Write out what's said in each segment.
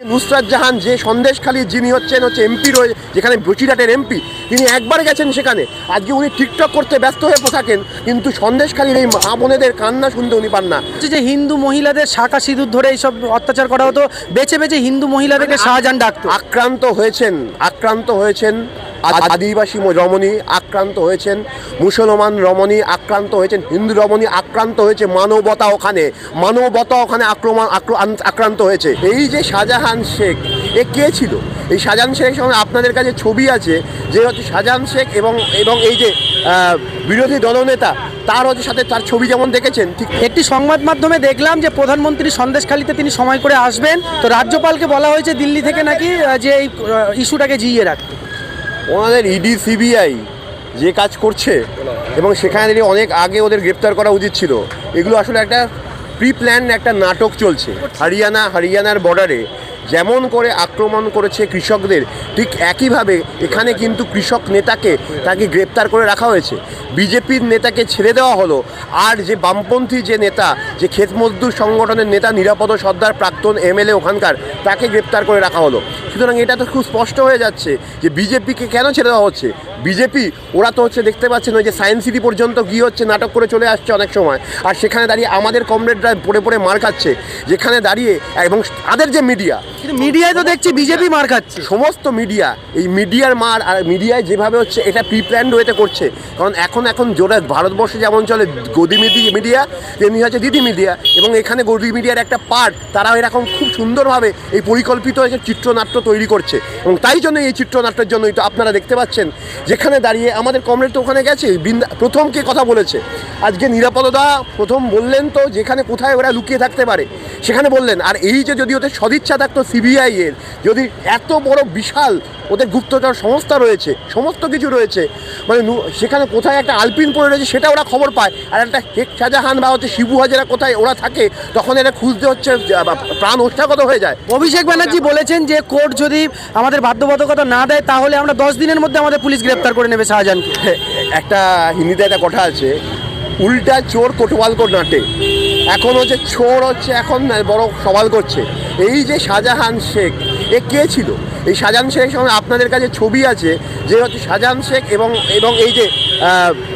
নুসরাত জাহান যে সন্দেশখালী যিনি হচ্ছেন হচ্ছে এমপি রয়ে যেখানে বসিরহাটের এমপি তিনি একবার গেছেন সেখানে। আজকে উনি টিকটক করতে ব্যস্ত হয়ে থাকেন কিন্তু সন্দেশখালীর এই মা বোনেদের কান্না শুনতে উনি পান না। হচ্ছে যে হিন্দু মহিলাদের শাখা সিঁদুর ধরে এইসব অত্যাচার করা হতো বেছে বেছে হিন্দু মহিলাদেরকে শাহজাহান ডাকতো। আক্রান্ত হয়েছেন আক্রান্ত হয়েছেন আদিবাসী রমণী আক্রান্ত হয়েছেন, মুসলমান রমণী আক্রান্ত হয়েছেন, হিন্দু রমণী আক্রান্ত হয়েছে, মানবতা ওখানে মানবতা ওখানে আক্রমণ আক্রান্ত হয়েছে। এই যে শাহজাহান শেখ, এ কে ছিল? এই শাহজাহান শেখের সঙ্গে আপনাদের কাছে ছবি আছে যে হচ্ছে শাহজাহান শেখ এবং এবং এই যে বিরোধী দলনেতা, তার হচ্ছে সাথে তার ছবি যেমন দেখেছেন, ঠিক একটি সংবাদ মাধ্যমে দেখলাম যে প্রধানমন্ত্রী সন্দেশখালিতে তিনি সময় করে আসবেন। তো রাজ্যপালকে বলা হয়েছে দিল্লি থেকে নাকি যে এই ইস্যুটাকে জিইয়ে রাখতে। ওনাদের ইডি সিবিআই যে কাজ করছে, এবং সেখানে দাঁড়িয়ে অনেক আগে ওদের গ্রেপ্তার করা উচিত ছিল। এগুলো আসলে একটা প্রি প্ল্যান একটা নাটক চলছে। হরিয়ানা, হরিয়ানার বর্ডারে যেমন করে আক্রমণ করেছে কৃষকদের, ঠিক একইভাবে এখানে কিন্তু কৃষক নেতাকে তাকে গ্রেপ্তার করে রাখা হয়েছে। বিজেপির নেতাকে ছেড়ে দেওয়া হলো। আর যে বামপন্থী যে নেতা, যে ক্ষেত মজদুর সংগঠনের নেতা, নিরাপদ সর্দার প্রাক্তন এমএলএ ওখানকার, তাকে গ্রেপ্তার করে রাখা হলো। সুতরাং এটা তো খুব স্পষ্ট হয়ে যাচ্ছে যে বিজেপিকে কেন ছেড়ে দেওয়া হচ্ছে। বিজেপি ওরা তো হচ্ছে দেখতে পাচ্ছেন ওই যে সায়েন্স সিটি পর্যন্ত গিয়ে হচ্ছে নাটক করে চলে আসছে অনেক সময়। আর সেখানে দাঁড়িয়ে আমাদের কমরেডরা পড়ে পড়ে মার খাচ্ছে। যেখানে দাঁড়িয়ে এবং তাদের যে মিডিয়া কিন্তু মিডিয়ায় তো দেখছি বিজেপি মার খাচ্ছে। সমস্ত মিডিয়া এই মিডিয়ার মার আর মিডিয়ায় যেভাবে হচ্ছে এটা প্রি প্ল্যান্ড ওয়েতে করছে। কারণ এখন এখন জোরে ভারতবর্ষে যেমন চলে গদি মিডি মিডিয়া তেমনি হচ্ছে দিদি মিডিয়া এবং এখানে গদি মিডিয়ার একটা পার্ট তারা এরকম খুব সুন্দরভাবে এই পরিকল্পিত হয়েছে চিত্রনাট্য তৈরি করছে। এবং তাই জন্য এই চিত্রনাট্যের জন্যই তো আপনারা দেখতে পাচ্ছেন, যেখানে দাঁড়িয়ে আমাদের কমরেড তো ওখানে গেছে। বৃন্দা, প্রথম কে কথা বলেছে? আজকে নিরাপদতা প্রথম বললেন তো যেখানে কোথায় ওরা লুকিয়ে থাকতে পারে, সেখানে বললেন, আর এই যে যদি ওদের সদিচ্ছা থাকতো সিবিআই এর, যদি এত বড় বিশাল ওদের গুপ্তচর সংস্থা রয়েছে, সমস্ত কিছু রয়েছে মানে সেখানে কোথায় একটা আলপিন পড়ে রয়েছে সেটা ওরা খবর পায়, আর একটা শেখ শাহজাহান বা হচ্ছে শিবু হাজারা কোথায় ওরা থাকে, তখন এটা খুঁজতে হচ্ছে প্রাণ ওষ্ঠাগত হয়ে যায়। অভিষেক ব্যানার্জি বলেছেন যে কোর্ট যদি আমাদের বাধ্যবাধকতা না দেয়, তাহলে আমরা দশ দিনের মধ্যে আমাদের পুলিশ গ্রেপ্তার করে নেবে শাহজাহানকে। একটা হিন্দিতে একটা কথা আছে, উল্টা চোর কোটওয়াল কো নাটে। এখন হচ্ছে চোর হচ্ছে এখন বড় সওয়াল করছে। এই যে শাহজাহান শেখ, এ কে ছিল? এই শাহজাহান শেখের সঙ্গে আপনাদের কাছে ছবি আছে যে হচ্ছে শাহজাহান শেখ এবং এবং এই যে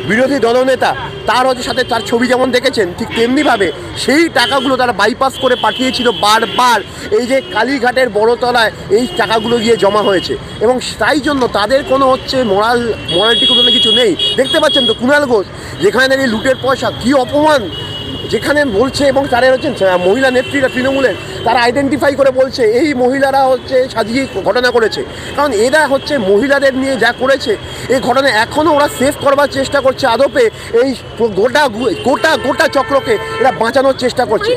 বিরোধী দলনেতা তার হচ্ছে সাথে তার ছবি যেমন দেখেছেন, ঠিক তেমনিভাবে সেই টাকাগুলো তারা বাইপাস করে পাঠিয়েছিল বারবার। এই যে কালীঘাটের বড়তলায় এই টাকাগুলো গিয়ে জমা হয়েছে। এবং তাই জন্য তাদের কোনো হচ্ছে মরাল মরালিটি কোনো কিছু নেই। দেখতে পাচ্ছেন তো কুণাল ঘোষ, যেখানে এই লুটের পয়সা, কী অপমান! যেখানে বলছে এবং তারা হচ্ছেন মহিলা নেত্রীরা তৃণমূলের তারা আইডেন্টিফাই করে বলছে এই মহিলারা হচ্ছে সাজিয়ে ঘটনা করেছে। কারণ এরা হচ্ছে মহিলাদের নিয়ে যা করেছে এই ঘটনা এখনও ওরা সেভ করবার চেষ্টা করছে আদপে এই গোটা গোটা গোটা চক্রকে এরা বাঁচানোর চেষ্টা করছে।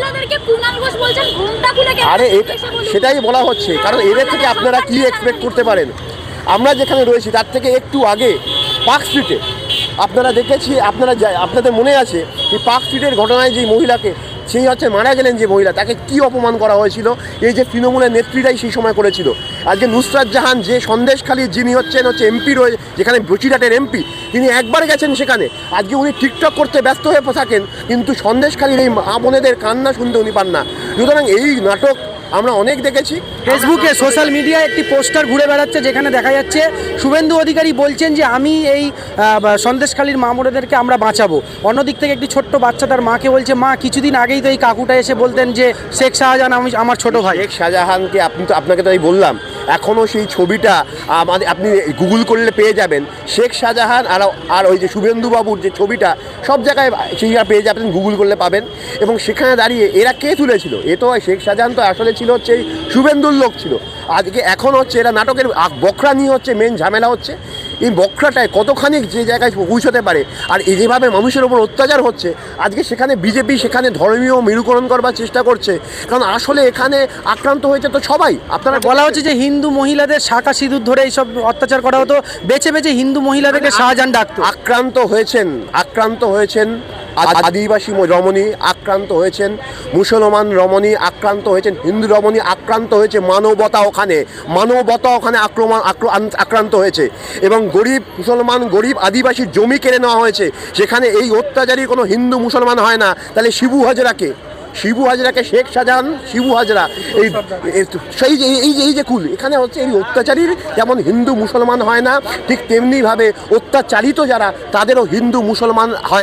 আরে এটা সেটাই বলা হচ্ছে কারণ এদের থেকে আপনারা কি এক্সপেক্ট করতে পারেন? আমরা যেখানে রয়েছি তার থেকে একটু আগে পার্ক স্ট্রিটে আপনারা দেখেছি, আপনারা যা- আপনাদের মনে আছে এই পার্ক স্ট্রিটের ঘটনায় যে মহিলাকে, সেই হচ্ছে মারা গেলেন যে মহিলা, তাকে কি অপমান করা হয়েছিল? এই যে তৃণমূলের নেত্রীরাই সেই সময় করেছিল। আজকে নুসরাত জাহান যে সন্দেশখালী যিনি হচ্ছেন, হচ্ছে এমপি রয়ে যেখানে বসিরহাটের এমপি, তিনি একবার গেছেন সেখানে। আজকে উনি টিকটক করতে ব্যস্ত হয়ে থাকেন, কিন্তু সন্দেশখালীর এই মা বোনেদের কান্না শুনতে উনি পান না। সুতরাং এই নাটক আমরা অনেক দেখেছি। ফেসবুকে সোশ্যাল মিডিয়ায় একটি পোস্টার ঘুরে বেড়াচ্ছে যেখানে দেখা যাচ্ছে শুভেন্দু অধিকারী বলছেন যে আমি এই সন্দেশখালীর মামুরেদেরকে আমরা বাঁচাবো। অন্যদিক থেকে একটি ছোট্ট বাচ্চা তার মাকে বলছে মা কিছুদিন আগেই তো এই কাকুটা এসে বলতেন যে শেখ শাহজাহান আমি আমার ছোট ভাই। শেখ শাহজাহানকে আপনি তো আপনাকে তো আমি বললাম এখনও সেই ছবিটা আমাদের আপনি গুগল করলে পেয়ে যাবেন। শেখ শাহজাহান আর আর ওই যে শুভেন্দুবাবুর যে ছবিটা, সব জায়গায় সেইটা পেয়ে যাবেন, গুগল করলে পাবেন। এবং সেখানে দাঁড়িয়ে এরা কে তুলেছিল? এ তো শেখ শাহজাহান তো আসলে ছিল হচ্ছে এই শুভেন্দুর লোক ছিল। আজকে এখন হচ্ছে এরা নাটকের বখরা নিয়ে হচ্ছে মেন ঝামেলা হচ্ছে। এই বক্রাটায় কতখানি যে জায়গায় পৌঁছতে পারে? আর এই যেভাবে মানুষের ওপর অত্যাচার হচ্ছে আজকে সেখানে বিজেপি সেখানে ধর্মীয় মেরুকরণ করবার চেষ্টা করছে। কারণ আসলে এখানে আক্রান্ত হয়েছে তো সবাই। আপনারা বলা হচ্ছে যে হিন্দু মহিলাদের শাখা সিঁদুর ধরে এইসব অত্যাচার করা হতো। বেছে বেছে হিন্দু মহিলাদেরকে শাহজাহান ডাকতো। আক্রান্ত হয়েছেন আক্রান্ত হয়েছেন আদিবাসী রমণী আক্রান্ত হয়েছেন, মুসলমান রমণী আক্রান্ত হয়েছেন, হিন্দু রমণী আক্রান্ত হয়েছে, মানবতা ওখানে মানবতা ওখানে আক্রমণ, আক্র- আক্রান্ত হয়েছে এবং গরিব মুসলমান, গরিব আদিবাসীর জমি কেড়ে নেওয়া হয়েছে, সেখানে এই অত্যাচারী কোনো হিন্দু মুসলমান হয় না। তাহলে শিবু হাজরাকে শিবু হাজরাকে শেখ শাহজাহান, শিবু হাজরা এই- সেই যে এই যে এই যে কুল, এখানে হচ্ছে এই অত্যাচারীর যেমন হিন্দু মুসলমান হয় না, ঠিক তেমনিভাবে অত্যাচারিত যারা, তাদেরও হিন্দু মুসলমান হয়